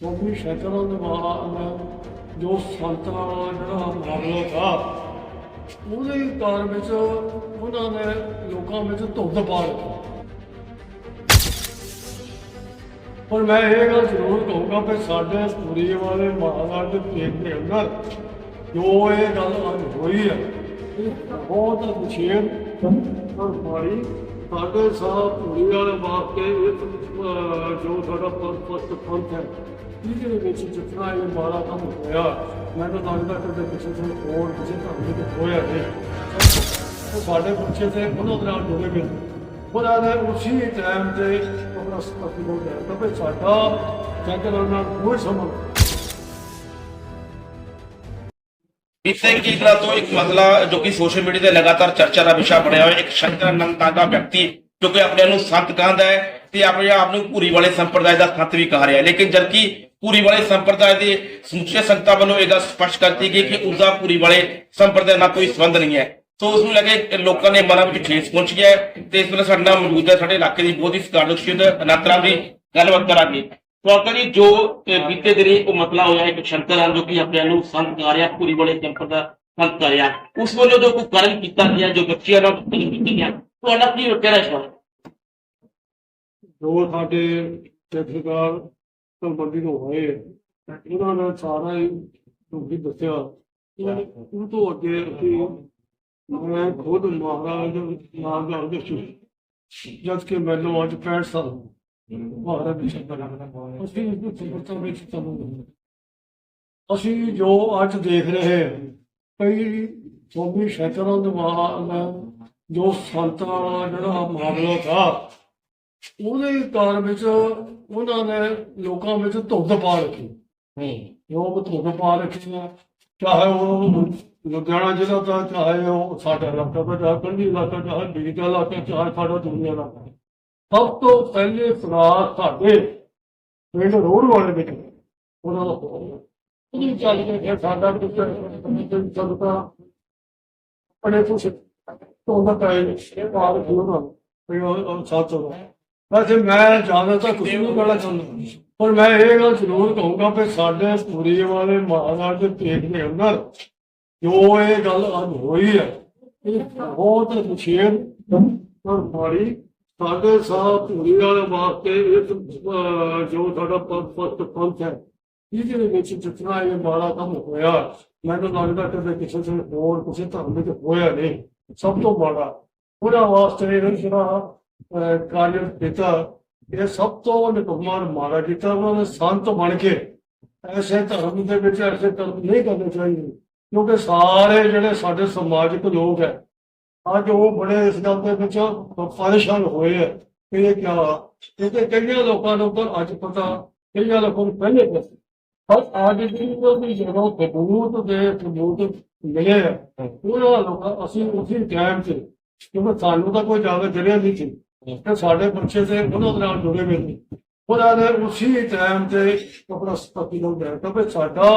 ਚੌਵੀ ਸ਼ੈਕਰਾਂ ਦੇ ਬਾਅਦ ਜੋ ਸੰਤਾਂ ਦਾ ਜਿਹੜਾ ਮਾਮਲਾ ਥਾ ਉਹਦੇ ਕਾਰ ਵਿੱਚ ਉਹਨਾਂ ਨੇ ਲੋਕਾਂ ਵਿੱਚ ਧੁੰਦ ਪਾ ਦਿੱਤੀ। ਪਰ ਮੈਂ ਇਹ ਗੱਲ ਜ਼ਰੂਰ ਕਹੂੰਗਾ ਕਿ ਸਾਡੇ ਪੂਰੀ ਵਾਲੇ ਮਹਾਰਾਜ ਦੇ ਦੇ ਅੰਦਰ ਜੋ ਇਹ ਗੱਲ ਅੱਜ ਹੋਈ ਹੈ, ਇਹ ਬਹੁਤ ਵਿਸ਼ੇਸ਼ ਪਰ ਮਾੜੀ, ਸਾਡੇ ਸਾਹ ਪੂਰੀ ਵਾਲੇ ਵਾਸਤੇ ਇਹ ਜੋ ਸਾਡਾ ਪਰਪਸ ਪੰਥ ਹੈ ਇਹਦੇ ਵਿੱਚ ਜਿਤਨਾ ਇਹ ਮਾੜਾ ਕੰਮ ਹੋਇਆ। ਮੈਨੂੰ ਲੱਗਦਾ ਕਿ ਉਹਦੇ ਤੋਂ ਹੋਰ ਕਿਸੇ ਧਰਮ ਦੇ ਹੋਇਆ ਨਹੀਂ ਉਹ ਸਾਡੇ ਪਿੱਛੇ ਤੇ ਉਹਨਾਂ ਨਾਲ ਜੁੜੇ ਗਏ। ਉਹਨਾਂ ਨੇ ਉਸੇ ਟਾਈਮ ਤੇ ਆਪਣਾ ਸਤਿ ਹੋ ਗਿਆ ਕਿਉਂਕਿ ਸਾਡਾ ਜੰਗਲ ਨਾਲ ਕੋਈ ਸੰਬੰਧ ਬੀਤੇ ਕੀ ਦਿਨਾਂ ਤੋਂ ਇੱਕ ਮਸਲਾ ਜੋ ਕਿ ਸੋਸ਼ਲ ਮੀਡੀਆ ਤੇ ਲਗਾਤਾਰ ਚਰਚਾ ਦਾ ਵਿਸ਼ਾ ਬਣਿਆ ਹੋਇਆ, ਇੱਕ ਸ਼ੰਕਰ ਨੰਦਾ ਦਾ ਵਿਅਕਤੀ, ਜੋ ਕਿ ਆਪਣੇ ਨੂੰ ਸੰਤ ਕਹਿੰਦਾ ਹੈ ਤੇ ਆਪਣੇ ਆਪ ਨੂੰ ਪੂਰੀ ਵਾਲੇ ਸੰਪਰਦਾਇ ਦਾ ਸੰਤ ਵੀ ਕਹਾ ਰਿਹਾ ਲੇਕਿਨ ਜਦਕਿ ਪੂਰੀ ਵਾਲੇ ਸੰਪਰਦਾਇ ਦੇ ਸਮੁੱਚੇ ਸੰਗਤਾਂ ਵੱਲੋਂ ਇਹ ਸਪਸ਼ਟ ਕਰਤੀ ਗਈ ਕਿ ਉਸਦਾ ਪੂਰੀ ਵਾਲੇ ਸੰਪਰਦਾਇ ਨਾਲ ਕੋਈ ਸੰਬੰਧ ਨਹੀਂ ਹੈ। ਸੋ ਉਸ ਨੂੰ ਲੈ ਲੋਕਾਂ ਦੇ ਮਨਾਂ ਵਿੱਚ ਠੇਸ ਪਹੁੰਚ ਗਿਆ ਤੇ ਇਸ ਵੇਲੇ ਸਾਡੇ ਨਾਲ ਸਾਡੇ ਇਲਾਕੇ ਦੀ ਬਹੁਤ ਹੀ ਸਤਿਕਾਰਯੋਗ ਅਨੰਤਰਾਮ ਜੀ ਗੱਲਬਾਤ ਕਰਾਂਗੇ। तो ਜੀ, ਜੋ ਬੀਤੇ ਦਿਨੀ ਉਹ ਮਸਲਾ ਹੋਇਆ ਇੱਕ ਸ਼ੰਕਰ ਜੋ ਕਿ ਆਪਣੇ ਨੂੰ ਸੰਤ ਕਰ ਪੂਰੀ ਵਾਲੇ ਸੰਪਰਦਾ ਸੰਤ ਕਰ ਉਸ ਵੱਲੋਂ ਜੋ ਕੋਈ ਕਰਨ ਕੀਤਾ ਗਿਆ, ਜੋ ਬੱਚਿਆਂ ਨਾਲ ਕੀਤਾ ਗਿਆ ਤੁਹਾਡਾ ਕੀ ਕਹਿਣਾ ਇਸ ਬਾਰੇ ਜੋ ਸਾਡੇ ਜਥੇਦਾਰ ਸੰਬੰਧੀ ਨੂੰ ਹੋਏ। ਉਹਨਾਂ ਨੇ ਸਾਰਾ ਹੀ ਤੁਹਾਨੂੰ ਦੱਸਿਆ। ਉਹ ਤੋਂ ਅੱਗੇ ਅਸੀਂ ਮੈਂ ਖੁਦ ਮਹਾਰਾਜ ਨਾਮ ਦਾ ਉਦੇਸ਼ ਜਦ ਕਿ ਮੈਨੂੰ ਅੱਜ 65 ਸਾਲ। ਮਹਾਰਾਜ ਦੀ ਸ਼ਕਤੀ ਨਾਲ ਅਸੀਂ ਇਸ ਨੂੰ ਵਿੱਚ ਅਸੀਂ ਜੋ ਅੱਜ ਦੇਖ ਰਹੇ ਕਈ ਚੌਵੀ ਸ਼ੈਕਰਾਂ ਦੇ ਬਾਅਦ ਜੋ ਸੰਤਾਂ ਦਾ ਜਿਹੜਾ ਮਾਮਲਾ ਥਾ ਉਹਦੇ ਕਾਰ ਵਿੱਚ ਉਹਨਾਂ ਨੇ ਲੋਕਾਂ ਵਿੱਚ ਧੁੰਦ ਪਾ ਰੱਖੀ। ਲੋਕ ਧੁੰਦ ਪਾ ਰੱਖੀ ਹੈ ਚਾਹੇ ਉਹ ਲੁਧਿਆਣਾ ਜ਼ਿਲ੍ਹਾ ਦਾ ਚਾਹੇ ਉਹ ਸਾਡਾ ਇਲਾਕਾ ਦਾ ਚਾਹੇ ਕੰਢੀ ਇਲਾਕਾ ਚਾਹੇ ਬੀਜਾ ਇਲਾਕਾ ਚਾਹੇ ਸਾਡਾ ਦੁਨੀਆ ਇਲਾਕਾ। ਸਭ ਤੋਂ ਪਹਿਲੇ ਸਵਾਲ ਸਾਡੇ ਪਿੰਡ ਰੋਡ ਵਾਲੇ ਵਿੱਚ ਉਹਨਾਂ ਦਾ ਉਹ ਚੱਲ ਕੇ ਫਿਰ ਸਾਡਾ ਕੁਝ ਚੱਲਦਾ ਆਪਣੇ ਕੁਛ ਤੋਂ ਦਾ ਪੈ ਇਹ ਬਾਤ ਹੋਣਾ ਵੀ ਉਹ ਸੱਚ ਹੋ ਵੈਸੇ ਮੈਂ ਜ਼ਿਆਦਾ ਤਾਂ ਕੁਝ ਨਹੀਂ ਕਹਿਣਾ ਚਾਹੁੰਦਾ ਪਰ ਮੈਂ ਇਹ ਗੱਲ ਜ਼ਰੂਰ ਕਹੂੰਗਾ ਕਿ ਸਾਡੇ ਪੂਰੀ ਵਾਲੇ ਮਹਾਰਾਜ ਦੇ ਪੇਟ ਦੇ ਅੰਦਰ ਜੋ ਇਹ ਗੱਲ ਅੱਜ ਹੋਈ ਹੈ ਇਹ ਬਹੁਤ ਵਿਸ਼ੇਸ਼ ਪਰ ਮਾੜੀ। ਸਾਡੇ ਸਾਹ ਪੂਰੀ ਵਾਲੇ ਵਾਸਤੇ ਇਹ ਜੋ ਸਾਡਾ ਪਰਪਸ ਪੰਥ ਹੈ ਇਹਦੇ ਵਿੱਚ ਜਿਤਨਾ ਇਹ ਮਾੜਾ ਕੰਮ ਹੋਇਆ। ਮੈਨੂੰ ਲੱਗਦਾ ਕਿ ਕਿਸੇ ਹੋਰ ਕਿਸੇ ਧਰਮ ਵਿੱਚ ਹੋਇਆ ਨਹੀਂ। ਸਭ ਤੋਂ ਮਾੜਾ। ਉਹਨਾਂ ਵਾਸਤੇ ਇਹ ਜਿਹੜਾ ਕਾਰਜ ਕੀਤਾ ਇਹ ਸਭ ਤੋਂ ਨਿਕੰਮਾ ਮਾਰਾ ਕੀਤਾ ਉਹਨਾਂ ਨੇ ਸੰਤ ਬਣ ਕੇ ਐਸੇ ਧਰਮ ਦੇ ਵਿੱਚ ਐਸੇ ਧਰਮ ਨਹੀਂ ਕਰਨੇ ਚਾਹੀਦੇ। ਕਿਉਂਕਿ ਸਾਰੇ ਜਿਹੜੇ ਸਾਡੇ ਸਮਾਜਿਕ ਲੋਕ ਹੈ ਅੱਜ ਉਹ ਬੜੇ ਇਸ ਗੱਲ ਦੇ ਵਿੱਚ ਪਰੇਸ਼ਾਨ ਹੋਏ ਹੈ। ਕਿ ਇਹ ਕਿਆ? ਕਿਉਂਕਿ ਕਈਆਂ ਲੋਕਾਂ ਨੂੰ ਤਾਂ ਅੱਜ ਪਤਾ ਕਈਆਂ ਲੋਕਾਂ ਨੂੰ ਪਹਿਲੇ ਪਤਾ। ਪਰ ਅੱਜ ਦੀ ਉਹਦੀ ਜਦੋਂ ਸਬੂਤ ਦੇ ਸਬੂਤ ਮਿਲੇ ਆ, ਉਹਨਾਂ ਲੋਕਾਂ ਅਸੀਂ ਉਸੇ ਟਾਈਮ ਚ ਕਿਉਂਕਿ ਸਾਨੂੰ ਤਾਂ ਕੋਈ ਜ਼ਿਆਦਾ ਜਰਿਆ ਨਹੀਂ ਸੀ। ਤੇ ਸਾਡੇ ਬੱਚੇ ਤੇ ਉਹਨਾਂ ਦੇ ਨਾਲ ਜੁੜੇ ਹੋਏ ਨੇ। ਉਹਨਾਂ ਨੇ ਉਸੇ ਟਾਈਮ ਤੇ ਆਪਣਾ ਸਤਿ ਨੂੰ ਦੇ ਕਿਉਂਕਿ ਸਾਡਾ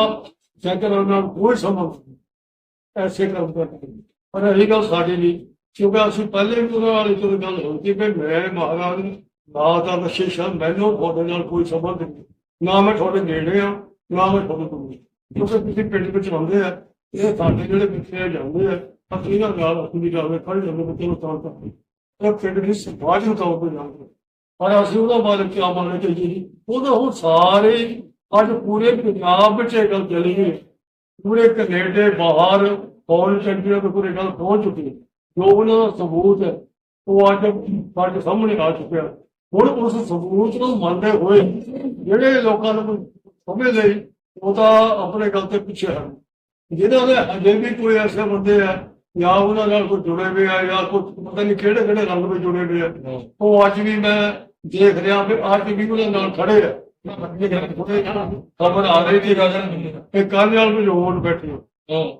ਜੰਗਲ ਨਾਲ ਕੋਈ ਸੰਬੰਧ ਨਹੀਂ। ਐਸੇ ਕੰਮ ਕਰਦੇ ਪਰ ਇਹ ਗੱਲ ਸਾਡੀ ਨਹੀਂ, ਕਿਉਂਕਿ ਅਸੀਂ ਪਹਿਲੇ ਵੀ ਉਹਨਾਂ ਵਾਲੀ ਤੋਂ ਗੱਲ ਹੋਈ ਕਿ ਮੈਂ ਮਹਾਰਾਜ ਨਾ ਦਾ ਬਖਸ਼ਿਸ਼ ਆ ਮੈਨੂੰ ਤੁਹਾਡੇ ਨਾਲ ਕੋਈ ਸੰਬੰਧ ਨਹੀਂ। ਨਾ ਮੈਂ ਤੁਹਾਡੇ ਨੇੜੇ ਆ, ਨਾ ਮੈਂ ਤੁਹਾਡੇ ਦੂਰ ਕਿਉਂਕਿ ਤੁਸੀਂ ਪਿੰਡ ਵਿੱਚ ਆਉਂਦੇ ਆ, ਇਹ ਸਾਡੇ ਜਿਹੜੇ ਪਿੱਛੇ ਜਾਂਦੇ ਆ, ਅਸੀਂ ਇਹਨਾਂ ਨਾਲ ਅਸੀਂ ਵੀ ਜਾਂਦੇ ਖੜੇ ਜਾਂਦੇ ਬੱਚੇ ਨੂੰ ਤਾਂ ਤਾਂ ਪਿੰਡ ਦੀ ਸਮਾਜ ਨੂੰ ਤੌਰ ਤੇ ਜਾਂਦੇ ਪਰ ਅਸੀਂ ਉਹਦਾ ਬਾਰੇ ਕੀ ਮੰਨਣਾ ਚਾਹੀਏ ਜੀ? ਉਹਦਾ ਹੁਣ ਸਾਰੇ ਅੱਜ ਪੂਰੇ ਪੰਜਾਬ ਵਿੱਚ ਇਹ ਗੱਲ ਚੱਲੀ ਗਈ ਪੂਰੇ ਕੈਨੇਡਾ ਬਾਹਰ ਫੌਰਨ ਕੰਟਰੀਆਂ ਤੋਂ ਪੂਰੇ ਗੱਲ ਪਹੁੰਚ ਚੁੱਕੀ ਹੈ। ਜੋ ਉਹਨਾਂ ਦਾ ਸਬੂਤ ਹੈ, ਉਹ ਅੱਜ ਸਾਡੇ ਸਾਹਮਣੇ ਆ ਚੁੱਕਿਆ। ਹੁਣ ਉਸ ਸਬੂਤ ਨੂੰ ਮੰਨਦੇ ਹੋਏ ਜਿਹੜੇ ਲੋਕਾਂ ਨੂੰ ਸਮਝ ਲਈ ਉਹ ਤਾਂ ਆਪਣੇ ਗੱਲ ਤੇ ਪਿੱਛੇ ਹਨ। ਜਿਹਨਾਂ ਦੇ ਅਜੇ ਵੀ ਕੋਈ ਐਸੇ ਬੰਦੇ ਆ ਜਾਂ ਉਹਨਾਂ ਨਾਲ ਕੋਈ ਜੁੜੇ ਹੋਏ ਆ ਜਾਂ ਕੋਈ ਪਤਾ ਨਹੀਂ ਕਿਹੜੇ ਕਿਹੜੇ ਰੰਗ ਵਿੱਚ ਜੁੜੇ ਹੋਏ ਆ। ਉਹ ਅੱਜ ਵੀ ਮੈਂ ਦੇਖ ਰਿਹਾ ਵੀ ਅੱਜ ਵੀ ਉਹਨਾਂ ਨਾਲ ਖੜੇ ਆ। ਖਬਰ ਆ ਰਹੀ ਸੀ ਰਾਜਨ ਕਿ ਕੱਲ ਨਾਲ ਵੀ ਹੋਣ ਬੈਠੇ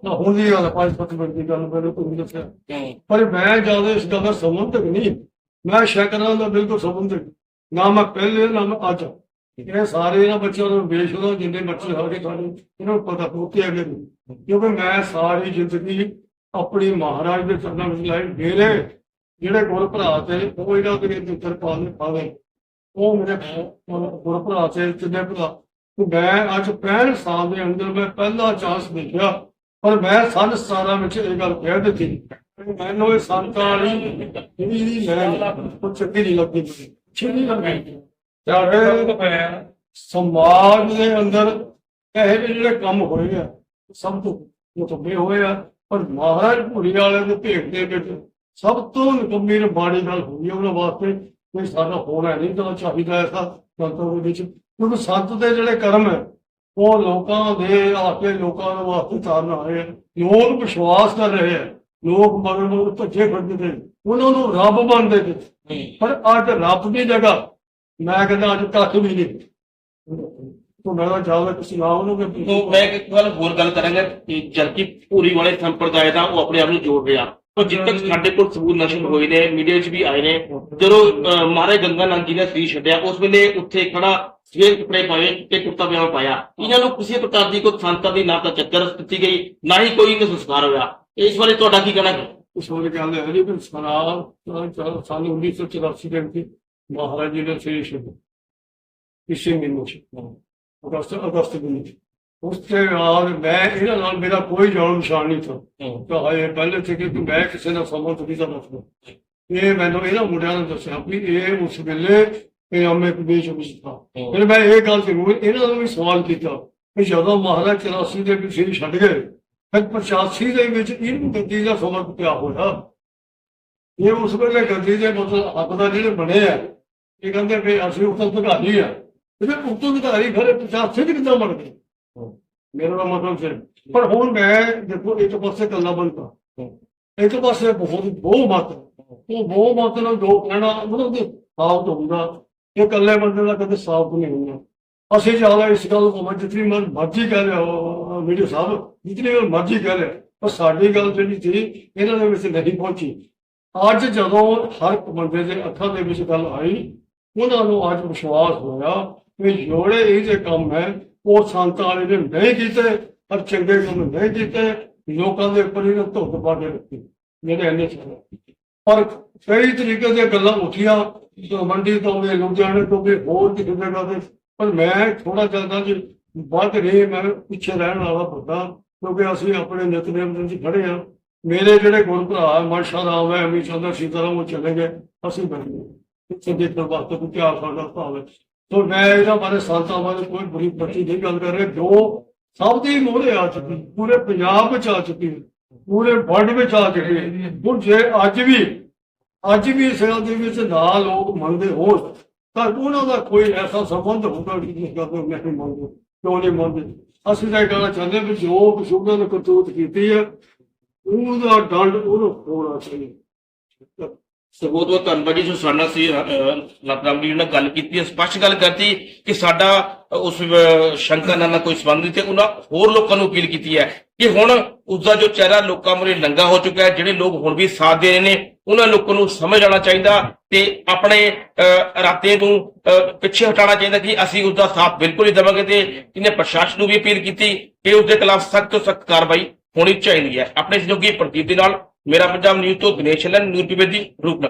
ਨਾ ਹੁੰਦੀ ਗੱਲ ਪੰਜ ਸੱਤ ਮਿੰਟ ਦੀ ਗੱਲ ਮੈਨੂੰ ਤੁਸੀਂ ਦੱਸਿਆ। ਪਰ ਮੈਂ ਜ਼ਿਆਦਾ ਇਸ ਗੱਲ ਦਾ ਸੰਬੰਧਕ ਨਹੀਂ। ਮੈਂ ਸ਼ੈਕਰਾਂ ਦਾ ਬਿਲਕੁਲ ਸੰਬੰਧਕ ਨਾ ਮੈਂ ਪਹਿਲੇ ਨਾ ਮੈਂ ਅੱਜ। ਇਹ ਸਾਰੇ ਇਹਨਾਂ ਬੱਚਿਆਂ ਨੂੰ ਲਓ ਜਿੰਨੇ ਬੱਚੇ ਸਾਡੇ ਸਾਡੇ ਇਹਨਾਂ ਨੂੰ ਪਤਾ ਹੋਤੇ ਹੈਗੇ ਨੇ। ਕਿਉਂਕਿ ਮੈਂ ਸਾਰੀ ਜ਼ਿੰਦਗੀ ਆਪਣੀ ਮਹਾਰਾਜ ਦੇ ਚਰਨਾਂ ਵਿੱਚ ਲਾਏ ਡੇਰੇ ਜਿਹੜੇ ਗੁਰ ਭਰਾ ਤੇ ਉਹ ਇਹਨਾਂ ਦੇ ਮਿੱਤਰ ਪਾਲੇ ਪਾਵੇ। ਉਹ ਮੇਰੇ ਗੁਰ ਭਰਾ ਤੇ ਤਿੰਨੇ ਭਰਾ। ਕਿ ਮੈਂ ਅੱਜ 65 ਸਾਲ ਦੇ ਅੰਦਰ ਮੈਂ ਪਹਿਲਾ ਚਾਂਸ ਦੇਖਿਆ। ਪਰ ਮੈਂ ਸੰਨ ਸਤਾਰਾਂ ਵਿੱਚ ਇਹ ਗੱਲ ਕਹਿ ਦਿੱਤੀ। ਮੈਨੂੰ ਇਹ ਸੰਤਾਂ ਵਾਲੀ ਜਿਹੜੀ ਮੈਂ ਉਹ ਚੰਗੀ ਨਹੀਂ ਲੱਗਦੀ। ਮੈਨੂੰ ਲੱਗਦੀ ਚਾਹੇ ਸਮਾਜ ਦੇ ਅੰਦਰ ਇਹ ਜਿਹੇ ਜਿਹੜੇ ਕੰਮ ਹੋਏ ਆ, ਸਭ ਤੋਂ ਮੁਤਬੇ ਹੋਏ ਆ। ਪਰ ਮਹਾਰਾਜ ਭੁਰੀ ਵਾਲੇ ਦੇ ਭੇਟ ਦੇ ਵਿੱਚ ਸਭ ਤੋਂ ਨਿਕੰਮੀ ਮਾੜੀ ਗੱਲ ਹੋਈ ਹੈ ਉਹਨਾਂ ਵਾਸਤੇ ਕੋਈ ਸਾਡਾ ਹੋਣਾ ਨਹੀਂ ਤਾਂ ਚਾਹੀਦਾ ਐਸਾ ਸੰਤਾਂ ਦੇ ਵਿੱਚ। ਕਿਉਂਕਿ ਸੰਤ ਦੇ ਜਿਹੜੇ ਕਰਮ ਹੈ ਉਹ ਲੋਕਾਂ ਦੇ ਆ ਕੇ ਲੋਕਾਂ ਦੇ ਵਾਸਤੇ ਤਾਰਨ ਆਏ। ਲੋਕ ਵਿਸ਼ਵਾਸ ਕਰ ਰਹੇ ਆ। ਲੋਕ ਮਗਰ ਮਗਰ ਭੱਜੇ ਫਿਰਦੇ ਨੇ। ਉਹਨਾਂ ਨੂੰ ਰੱਬ ਮੰਨਦੇ ਨੇ। ਪਰ ਅੱਜ ਰੱਬ ਦੀ ਜਗ੍ਹਾ ਮੈਂ ਕਹਿੰਦਾ ਅੱਜ ਕੱਖ ਵੀ ਨਹੀਂ। ਤੂੰ ਮੇਰਾ ਜਾਵੇ ਤੁਸੀਂ ਨਾ ਉਹਨੂੰ ਤੋ ਮੈਂ ਇੱਕ ਗੱਲ ਹੋਰ ਗੱਲ ਕਰਾਂਗਾ ਕਿ ਜਦਕਿ ਪੂਰੀ ਵਾਲੇ ਸੰਪਰਦਾਇ ਦਾ ਉਹ ਆਪਣੇ ਆਪ ਨੂੰ ਜੋੜ ਰਿਹਾ। ਉਹ ਜਿੱਦ ਤੱਕ ਸਾਡੇ ਕੋਲ ਸਬੂਤ ਨਸ਼ਰ ਹੋਏ ਨੇ ਮੀਡੀਆ 'ਚ ਵੀ ਆਏ ਨੇ ਜਦੋਂ ਅਹ, ਮਹਾਰਾਜ ਗੰਗਾ ਨਾਮ ਜੀ ਨੇ ਸ੍ਰੀ ਛੱਡਿਆ ਉਸ ਵੇਲੇ ਉੱਥੇ ਖੜਾ ਸਵੇਰ ਕੱਪੜੇ ਪਾਏ ਤੇ ਕੁੱਤਾ ਪਜਾਮਾ ਪਾਇਆ। ਇਹਨਾਂ ਨੂੰ ਕਿਸੇ ਪ੍ਰਕਾਰ ਦੀ ਕੋਈ ਸੰਤਾਂ ਦੀ ਨਾ ਤਾਂ ਚੱਕਰ ਦਿੱਤੀ ਗਈ ਨਾ ਹੀ ਕੋਈ ਇਹਨਾਂ ਸੰਸਕਾਰ ਹੋਇਆ। ਇਸ ਬਾਰੇ ਤੁਹਾਡਾ ਕੀ ਕਹਿਣਾ? ਹੈ ਉਸ ਵੇਲੇ ਗੱਲ ਹੈ ਜੀ ਕਿ ਸਨਾਮ ਸਾਲ 1984 ਦੇ ਵਿੱਚ ਮਹਾਰਾਜ ਜੀ ਨੇ ਸ੍ਰੀ ਸ਼ੁਭ ਇਸੇ ਮਹੀਨੇ ਚ ਅਗਸਤ ਅਗਸਤ ਦੇ ਵਿੱਚ ਉਸ ਤੇ ਬਾਅਦ ਮੈਂ ਇਹਨਾਂ ਨਾਲ ਮੇਰਾ ਕੋਈ ਜਾਣ ਪਛਾਣ ਨਹੀਂ ਸੀ ਤਾਂ ਹਾਏ ਪਹਿਲੇ ਸੀ ਕਿ ਮੈਂ ਕਿਸੇ ਨਾਲ ਸੰਬੰਧ ਨਹੀਂ ਰੱਖਦਾ ਇਹ ਮੈਨੂੰ ਇਹਨਾਂ ਮੁੰਡਿਆਂ ਨੇ ਦੱਸਿਆ ਵੀ ਇਹ ਉਸ ਵੇਲੇ ਇਹ ਅੰਮ੍ਰਿਤ ਦੇਸ਼ ਵਿੱਚ ਸੀ ਫਿਰ ਮੈਂ ਇਹ ਗੱਲ ਜ਼ਰੂਰ ਇਹਨਾਂ ਨੂੰ ਵੀ ਸਵਾਲ ਕੀਤਾ ਕਿ ਜਦੋਂ ਮਹਾਰਾਜ 84 ਦੇ ਵਿੱਚ ਸ੍ਰੀ ਛੱਡ ਗਏ ਫਿਰ 85 ਦੇ ਵਿੱਚ ਇਹਨੂੰ ਗੱਦੀ ਦਾ ਸਮਾਂ ਪਿਆ ਹੋਇਆ? ਇਹ ਉਸ ਵੇਲੇ ਗੱਦੀ ਦੇ ਮਤਲਬ ਹੱਕਦਾਰ ਜਿਹੜੇ ਬਣੇ ਆ ਇਹ ਕਹਿੰਦੇ ਵੀ ਅਸੀਂ ਉੱਤਰਾਧਿਕਾਰੀ ਆ। ਤੇ ਫਿਰ ਉੱਤਰਾਧਿਕਾਰੀ ਫਿਰ 85 ਦੇ ਕਿੱਦਾਂ ਬਣ ਗਏ? ਮੇਰਾ ਤਾਂ ਮਤਲਬ ਸੀ ਪਰ ਹੁਣ ਮੈਂ ਦੇਖੋ ਇੱਕ ਪਾਸੇ ਕੱਲਾ ਬੰਦਾ ਇੱਕ ਪਾਸੇ ਬਹੁਤ ਬਹੁ ਮਤ। ਉਹ ਬਹੁ ਮਤ ਨਾਲ ਦੋ ਕਹਿਣਾ ਮਤਲਬ ਕਿ ਸਾਫ਼ ਹੁੰਦਾ। ਇਹ ਇਕੱਲੇ ਬੰਦੇ ਦਾ ਕਦੇ ਸਾਫ਼ ਨਹੀਂ ਹੁੰਦਾ। ਅਸੀਂ ਜ਼ਿਆਦਾ ਇਸ ਗੱਲ ਨੂੰ ਮੈਂ ਜਿਤਨੀ ਮਰ- ਮਰਜ਼ੀ ਕਹਿ ਲਿਆ ਵੀਡੀਓ ਸਾਹਿਬ ਜਿਤਨੀ ਵਾਰ ਮਰਜ਼ੀ ਕਹਿ ਲਿਆ ਪਰ ਸਾਡੀ ਗੱਲ ਜਿਹੜੀ ਸੀ ਇਹਨਾਂ ਦੇ ਵਿੱਚ ਨਹੀਂ ਪਹੁੰਚੀ। ਅੱਜ ਜਦੋਂ ਹਰ ਇੱਕ ਬੰਦੇ ਦੇ ਅੱਖਾਂ ਦੇ ਵਿੱਚ ਗੱਲ ਆਈ ਉਹਨਾਂ ਨੂੰ ਅੱਜ ਵਿਸ਼ਵਾਸ ਹੋਇਆ ਕਿ ਜੋੜੇ ਇਹ ਜੇ ਕੰਮ ਹੈ, ਉਹ ਸੰਤਾਂ ਵਾਲੇ ਨੇ ਨਹੀਂ ਕੀਤੇ, ਪਰ ਚੰਗੇ ਕੰਮ ਨਹੀਂ ਕੀਤੇ, ਲੋਕਾਂ ਦੇ ਉੱਪਰ ਇਹਨਾਂ ਧੁੱਤ ਪਾ ਕੇ ਰੱਖੀ, ਜਿਹੜੇ ਇੰਨੇ ਸਾਰੇ ਪਰ ਕਈ ਤਰੀਕੇ ਦੀਆਂ ਗੱਲਾਂ ਉੱਠੀਆਂ, ਮੰਡੀ ਤੋਂ ਵੀ, ਲੁਧਿਆਣੇ ਤੋਂ ਵੀ, ਹੋਰ ਕਿਸੇ ਜਗ੍ਹਾ ਤੇ ਪਰ ਮੈਂ ਥੋੜਾ ਜ਼ਿਆਦਾ ਜੀ ਵੱਧ ਰਹੇ ਮੈਂ ਪਿੱਛੇ ਰਹਿਣ ਵਾਲਾ ਬੰਦਾ, ਕਿਉਂਕਿ ਅਸੀਂ ਆਪਣੇ ਨਿਤਨੇਮ ਦੇ ਵਿੱਚ ਖੜੇ ਆ ਮੇਰੇ ਜਿਹੜੇ ਗੁਰੂ ਭਰਾ ਮਨਸ਼ਾ ਰਾਮ ਹੈ ਅਮਿਤ ਚੰਦਰ ਸੀਤਾਰਾਮ, ਉਹ ਚਲੇ ਗਏ, ਅਸੀਂ ਬਣ ਗਏ। ਪਿੱਛੇ ਦੇ ਵਕਤ ਨੂੰ ਕਿਆ ਸਾਡਾ ਭਾਵ ਹੈ। ਸੋ ਮੈਂ ਇਹਦਾ ਬਾਰੇ ਸੰਤਾਂ ਬਾਰੇ ਕੋਈ ਬੁਰੀ ਪੱਟੀ ਨਹੀਂ ਗੱਲ ਕਰ ਰਿਹਾ। ਜੋ ਸਭ ਦੀ ਮੋਹਰੇ ਆ ਚੁੱਕੀ, ਪੂਰੇ ਪੰਜਾਬ ਵਿੱਚ ਆ ਚੁੱਕੀ, ਪੂਰੇ ਵਰਲਡ ਵਿੱਚ ਆ ਚੁੱਕੀ ਹੁਣ ਜੇ ਅੱਜ ਵੀ ਅੱਜ ਵੀ ਇਸ ਗੱਲ ਦੇ ਵਿੱਚ ਨਾ ਲੋਕ ਮੰਨਦੇ ਹੋਣ, ਤਾਂ ਉਹਨਾਂ ਦਾ ਕੋਈ ਐਸਾ ਸੰਬੰਧ ਹੋਊਗਾ ਕਿ ਜਿਸ ਗੱਲ ਨੂੰ ਨਹੀਂ ਮੰਨਦੇ, ਕਿਉਂ ਨਹੀਂ ਮੰਨਦੇ। ਅਸੀਂ ਤਾਂ ਇਹ ਕਹਿਣਾ ਚਾਹੁੰਦੇ ਵੀ ਜੋ ਕਸੂਰਾਂ ਨੇ ਕਰਤੂਤ ਕੀਤੀ ਹੈ, ਉਹਦਾ ਡੰਡ ਉਹਨੂੰ ਹੋਣਾ ਚਾਹੀਦਾ। ਸੋ ਬਹੁਤ ਬਹੁਤ ਧੰਨਵਾਦ ਜੀ ਜੋ ਸੀ ਰਤਨਾਮ ਜੀ ਨੇ ਗੱਲ ਕੀਤੀ ਹੈ ਸਪਸ਼ਟ ਗੱਲ ਕਰਤੀ ਕਿ ਸਾਡਾ ਉਸ ਅ, ਨਾਲ ਕੋਈ ਸੰਬੰਧ ਨਹੀਂ ਤੇ ਉਹਨਾਂ ਹੋਰ ਲੋਕਾਂ ਨੂੰ ਅਪੀਲ ਕੀਤੀ ਹੈ ਕਿ ਹੁਣ ਉਸ ਦਾ ਜੋ ਚਿਹਰਾ ਲੋਕਾਂ ਮੁਰੇ ਨੰਗਾ ਹੋ ਚੁੱਕਾ ਹੈ ਜਿਹੜੇ ਲੋਕ ਹੁਣ ਵੀ ਸਾਥ ਦੇ ਰਹੇ ਨੇ ਉਹਨਾਂ ਲੋਕਾਂ ਨੂੰ ਸਮਝ ਆਉਣਾ ਚਾਹੀਦਾ ਤੇ ਆਪਣੇ ਅ, ਇਰਾਦੇ ਨੂੰ ਪਿੱਛੇ ਹਟਾਉਣਾ ਚਾਹੀਦਾ ਕਿ ਅਸੀਂ ਉਸ ਦਾ ਸਾਥ ਬਿਲਕੁਲ ਨਹੀਂ ਦੇਵਾਂਗੇ ਤੇ ਇਹਨੇ ਪ੍ਰਸ਼ਾਸਨ ਨੂੰ ਵੀ ਅਪੀਲ ਕੀਤੀ ਕਿ ਉਸ ਦੇ ਖਿਲਾਫ ਸਖਤ ਤੋਂ ਸਖਤ ਕਾਰਵਾਈ ਹੋਣੀ ਚਾਹੀਦੀ ਹੈ। ਆਪਣੇ ਸਹਿਯੋਗੀ ਪ੍ਰਦੀਪ ਦੇ ਨਾਲ ਮੇਰਾ ਪੰਜਾਬ ਨਿਊਜ਼ ਤੋਂ ਦਿਨੇਸ਼ ਲੱਲ ਨਿਊਜ਼ ਟੀਵੀ ਦੀ ਰੂਪਨਗਰ।